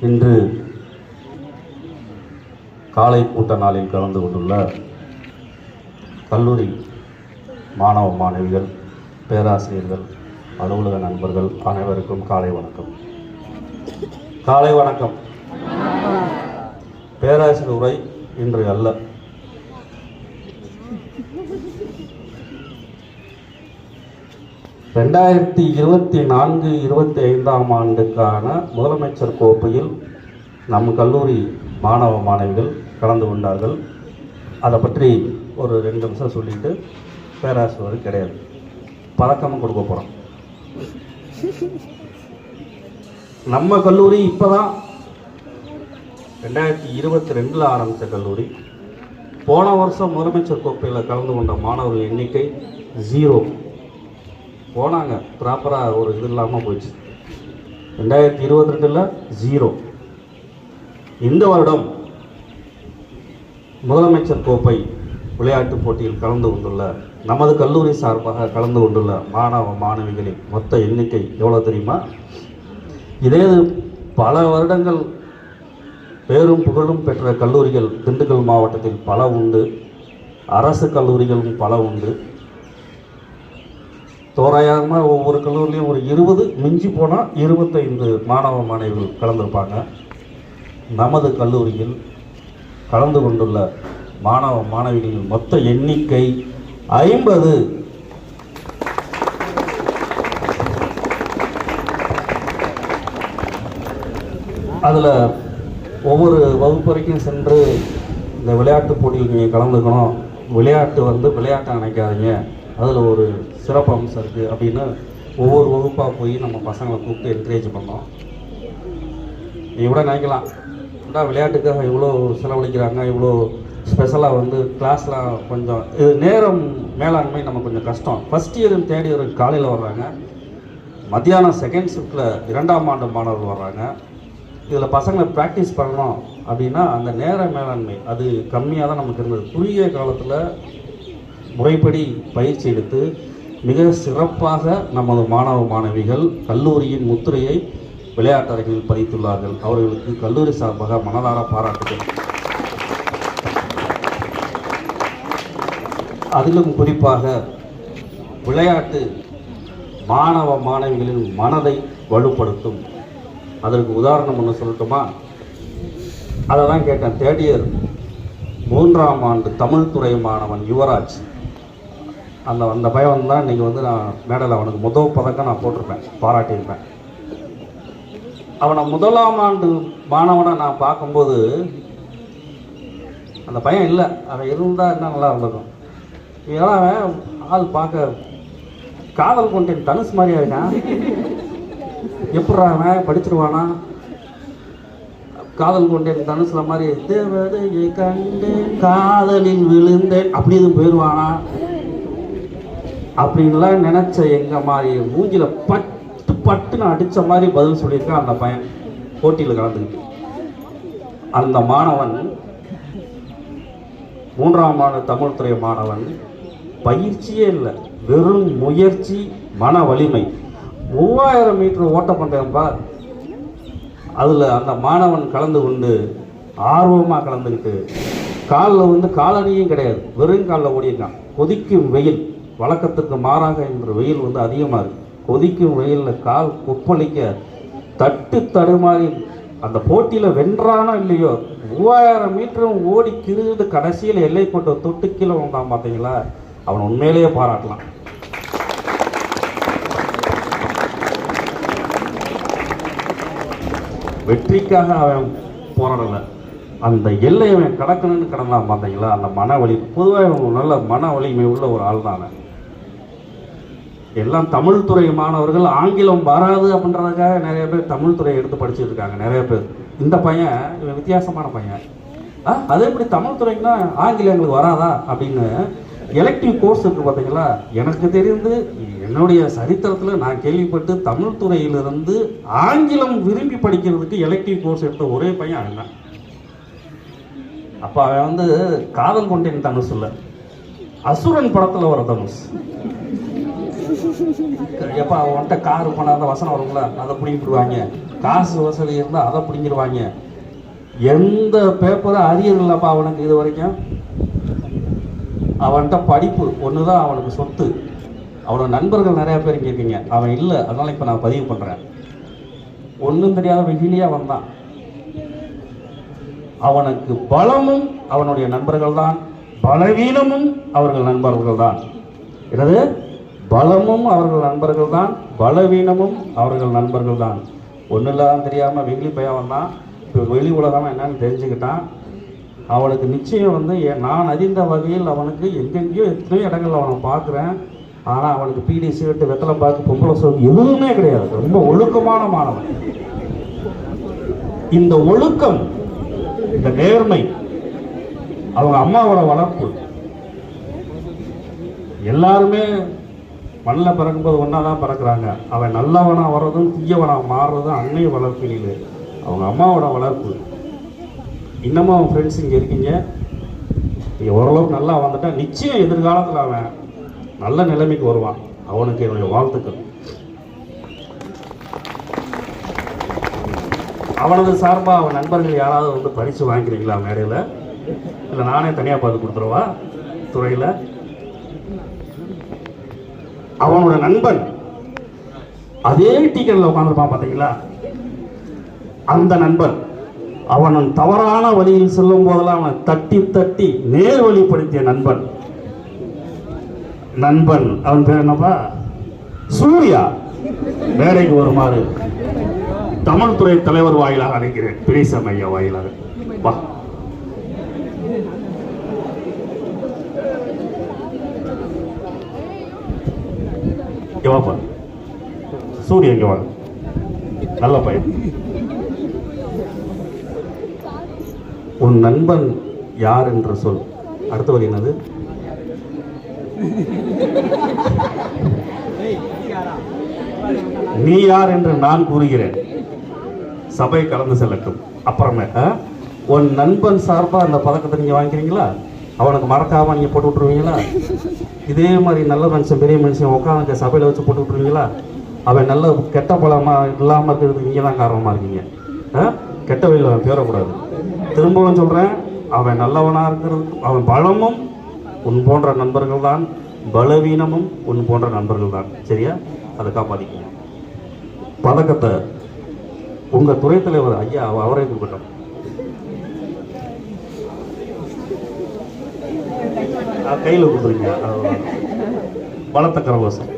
இன்று காலை கூட்ட நாளில் கலந்து கொண்டுள்ள கல்லூரி மாணவ மாணவிகள் பேராசிரியர்கள் அலுவலக நண்பர்கள் அனைவருக்கும் காலை வணக்கம். காலை வணக்கம். பேராசிரியர் உரை இன்று அல்ல. ரெண்டாயிரத்தி இருபத்தி நான்கு இருபத்தி ஐந்தாம் ஆண்டுக்கான முதலமைச்சர் கோப்பையில் நம் கல்லூரி மாணவ மாணவிகள் கலந்து கொண்டார்கள். அதை பற்றி ஒரு ரெண்டு நிமிஷம் சொல்லிட்டு பேராசிரியர் கிடையாது. பழக்கமும் கொடுக்க போகிறோம் நம்ம கல்லூரி இப்போ தான் ரெண்டாயிரத்தி இருபத்தி ரெண்டில் ஆரம்பித்த கல்லூரி. போன வருஷம் முதலமைச்சர் கோப்பையில் கலந்து கொண்ட மாணவர்கள் எண்ணிக்கை ஜீரோ போனாங்க. ப்ராப்பராக ஒரு இது இல்லாமல் போயிடுச்சு ரெண்டாயிரத்தி இருபத்தி ரெண்டில் ஜீரோ இந்த வருடம் முதலமைச்சர் கோப்பை விளையாட்டுப் போட்டியில் கலந்து கொண்டுள்ள நமது கல்லூரி சார்பாக கலந்து கொண்டுள்ள மாணவ மாணவிகளின் மொத்த எண்ணிக்கை எவ்வளோ தெரியுமா? இதே பல வருடங்கள் பேரும் புகழும் பெற்ற கல்லூரிகள் திண்டுக்கல் மாவட்டத்தில் பல உண்டு. அரசு கல்லூரிகளும் பல உண்டு. தோராயமாக ஒவ்வொரு கல்லூரிலையும் ஒரு இருபது மிஞ்சி போனால் இருபத்தைந்து மாணவ மாணவிகள் கலந்துருப்பாங்க. நமது கல்லூரியில் கலந்து கொண்டுள்ள மாணவ மாணவிகளின் மொத்த எண்ணிக்கை ஐம்பது. அதில் ஒவ்வொரு வகுப்பறைக்கும் சென்று இந்த விளையாட்டு போட்டியில் நீங்கள் கலந்துக்கணும். விளையாட்டு வந்து விளையாட்டை நினைக்காதீங்க அதில் ஒரு சிறப்பு அம்சம் இருக்குது அப்படின்னு ஒவ்வொரு வகுப்பாக போய் நம்ம பசங்களை கூப்பிட்டு என்கரேஜ் பண்ணோம். இவ்வளோ நினைக்கலாம். ஏன்னா விளையாட்டுக்காக இவ்வளோ செலவழிக்கிறாங்க இவ்வளோ ஸ்பெஷலாக வந்து கிளாஸ்லாம் கொஞ்சம் இது நேரம் மேலாண்மை நம்ம கொஞ்சம் கஷ்டம். ஃபஸ்ட் இயரும் தேர்ட் இயரும் காலையில் வர்றாங்க. மத்தியானம் செகண்ட் ஷிஃப்ட்டில் இரண்டாம் ஆண்டு மாணவர்கள் வர்றாங்க. இதில் பசங்களை ப்ராக்டிஸ் பண்ணணும் அப்படின்னா அந்த நேர மேலாண்மை அது கம்மியாக தான் நமக்கு இருந்தது. குறுகிய காலத்தில் முறைப்படி பயிற்சி எடுத்து மிக சிறப்பாக நமது மாணவ மாணவிகள் கல்லூரியின் முத்திரையை விளையாட்டரங்கில் பதித்துள்ளார்கள். அவர்களுக்கு கல்லூரி சார்பாக மனதார பாராட்டுகள். அதிலும் குறிப்பாக விளையாட்டு மாணவ மாணவிகளின் மனதை வலுப்படுத்தும். அதற்கு உதாரணம் ஒன்று சொல்லட்டுமா? அதை தான் கேட்டேன் தேர்ட் இயர் மூன்றாம் ஆண்டு தமிழ் துறை மாணவன் யுவராஜ். அந்த அந்த பயம் தான் இன்றைக்கி வந்து நான் மேடல் அவனுக்கு முதல் பதக்கம் நான் போட்டிருப்பேன் பாராட்டியிருப்பேன். அவனை முதலாம் ஆண்டு மாணவனை நான் பார்க்கும்போது அந்த பயம் இல்லை. அவன் இருந்தால் என்ன நல்லா இருந்திருக்கும். இதெல்லாம் அவன் ஆள் பார்க்க காதல் கொண்டேன் தனுஷ் மாதிரியா இருக்கான். எப்படா அவன் படிச்சிருவானா? காதல் கொண்டேன் தனுசுல மாதிரி தேவதையை கண்டேன் காதலில் விழுந்தேன் அப்படி எதுவும் போயிடுவானா அப்படின்லாம் நினச்ச எங்கள் மாதிரி மூஞ்சில் பட்டு பட்டுன்னு அடித்த மாதிரி பதில் சொல்லியிருக்கான் அந்த பையன். போட்டியில் கலந்துக்கிட்டு. அந்த மாணவன் மூன்றாம் ஆண்டு தமிழ்துறை மாணவன் பயிற்சியே இல்லை வெறும் முயற்சி மன வலிமை. மூவாயிரம் மீட்டர் ஓட்டப்பந்தயம் பார். அதில் அந்த மாணவன் கலந்து கொண்டு ஆர்வமாக கலந்துக்கிட்டு காலில் வந்து காலணியும் கிடையாது வெறும் காலில் ஓடியிருக்கான். கொதிக்கும் வெயில். வழக்கத்துக்கு மாறாக இன்று வெயில் வந்து அதிகமாக இருக்குது கொதிக்கும் வெயிலில் கால் கொப்பளிக்க தட்டு தடுமாறி அந்த போட்டியில் வென்றானோ இல்லையோ மூவாயிரம் மீட்டரும் ஓடி கிருது கடைசியில் எல்லை கொண்ட தொட்டு கீழே வந்தான் பார்த்தீங்களா அவன் உண்மையிலேயே பாராட்டலாம். வெற்றிக்காக அவன் போராடலை. அந்த எல்லை அவன் கடக்கணும்னு கடந்தான் பார்த்தீங்களா அந்த மன வலி பொதுவாக அவன் நல்ல மன வலிமை உள்ள ஒரு ஆள் தானே எல்லாம் தமிழ் துறை மாணவர்கள் ஆங்கிலம் வராது அப்படின்றதுக்காக நிறைய பேர் தமிழ் துறையை எடுத்து படிச்சுட்டு இருக்காங்க நிறைய பேர். இந்த பையன் இவன் வித்தியாசமான பையன். ஆ அதே எப்படி தமிழ் துறைக்குன்னா ஆங்கிலம் எங்களுக்கு வராதா அப்படின்னு எலெக்டிவ் கோர்ஸ் இருக்கு பார்த்தீங்களா? எனக்கு தெரிந்து என்னுடைய சரித்திரத்தில் நான் கேள்விப்பட்டு தமிழ் துறையிலிருந்து ஆங்கிலம் விரும்பி படிக்கிறதுக்கு எலக்ட்ரிக் கோர்ஸ் எடுத்த ஒரே பையன் அவன் அப்போ அவன் வந்து காதல் கொண்டேன் தனுஷ் இல்லை அசுரன் படத்தில் வர தனுஷ் எப்போ அவன்கிட்ட காரு பண்ணாத வசனம் வரும்ல? அதை பிடிங்கிடுவாங்க காசு வசதி இருந்தால் அதை பிடிங்கிடுவாங்க எந்த பேப்பரும் அரியர் இல்லைப்பா அவனுக்கு இது வரைக்கும். அவன்கிட்ட படிப்பு ஒன்று தான் அவனுக்கு சொத்து. அவனோட நண்பர்கள் நிறையா பேர் இங்கே இருக்கீங்க. அவன் இல்லை அதனால் இப்போ நான் பதிவு பண்ணுறேன் ஒன்றும் தெரியாத வெகிலியாக வந்தான் அவனுக்கு பலமும் அவனுடைய நண்பர்கள் தான் பலவீனமும் அவர்கள் நண்பர்கள் தான் என்னது? பலமும் அவர்கள் நண்பர்கள் தான் பலவீனமும் அவர்கள் நண்பர்கள் தான் ஒன்றும் இல்லாத தெரியாமல் வெகுளி பையன் தான் இப்போ வெளி உலகம் என்னன்னு தெரிஞ்சுக்கிட்டான். அவனுக்கு நிச்சயம் வந்து நான் அறிந்த வகையில் அவனுக்கு எங்கெங்கேயோ எத்தனையோ இடங்கள்ல அவனை பார்க்குறேன். ஆனால் அவனுக்கு பீடி சிகரெட்டு வெத்தலை பார்த்து பொம்பளை சொல் எதுவுமே கிடையாது. ரொம்ப ஒழுக்கமான மாணவன். இந்த ஒழுக்கம் இந்த நேர்மை அவங்க அம்மாவோட வளர்ப்பு எல்லாருமே மண்ணில் பிறக்கும்போது ஒன்றா தான் பிறக்கிறாங்க. அவன் நல்லவனாக வர்றதும் தீயவனாக மாறுறதும் அன்னை வளர்ப்பினில் அவங்க அம்மாவோட வளர்ப்பு. இன்னமும் அவன் ஃப்ரெண்ட்ஸ் இங்கே இருக்கீங்க. நீ ஓரளவுக்கு நல்லா வந்துட்டா நிச்சயம் எதிர்காலத்தில் அவன் நல்ல நிலைமைக்கு வருவான். அவனுக்கு என்னுடைய வாழ்த்துக்கள். அவனது சார்பாக அவன் நண்பர்கள் யாராவது வந்து பரிசு வாங்கிக்கிறீங்களா மேடையில்? இல்லை நானே தனியாக பார்த்து கொடுத்துருவா துறையில்? அவனோட நண்பன். அதே டீக்கெட்டில் உட்காந்துருப்பான் பார்த்தீங்களா அந்த நண்பன் அவன் தவறான வழியில் செல்லும் போதெல்லாம் அவனை தட்டி தட்டி நேர் வழிப்படுத்திய நண்பன். நண்பன் அவன் பேர் என்னப்பா? சூர்யா. மேடைக்கு வருமாறு தமிழ் துறை தலைவர் வாயிலாக அழைக்கிறேன். பிரிசமையா வாயிலாக. வா. இங்கே வாப்பா. சூரிய இங்கே வாங்க நல்ல பையன். உன் நண்பன் யார் என்று சொல். அடுத்த வரி என்னது? நீ யார் என்று நான் கூறுகிறேன். சபை கலந்து செல்லட்டும். அப்புறமே உன் நண்பன் சார்பாக அந்த பதக்கத்தை நீங்கள் வாங்கிக்கிறீங்களா? அவனுக்கு மறக்காமல் நீங்கள் போட்டு விட்ருவீங்களா இதே மாதிரி நல்ல மனுஷன் பெரிய மனுஷன் உட்காந்து சபையில் வச்சு போட்டு விட்ருவீங்களா அவன் நல்ல கெட்ட பழமாக இல்லாமல் இருக்கிறதுக்கு நீங்கள் தான் காரணமாக இருக்கீங்க. கெட்ட வழியில் அவன் பேரக்கூடாது. திரும்பவும் சொல்கிறேன் அவன் நல்லவனாக இருக்கிறது அவன் பலமும் உன் போன்ற நண்பர்கள் தான் பலவீனமும் உன் போன்ற நண்பர்கள் தான். சரியா? அதை காப்பாற்றிக்கோங்க பதக்கத்தை உங்கள் துறை தலைவர் ஐயா அவ- அவரே கொடுக்கட்டும். கையில் கொடுத்துருங்க பலத்த கரகோசம்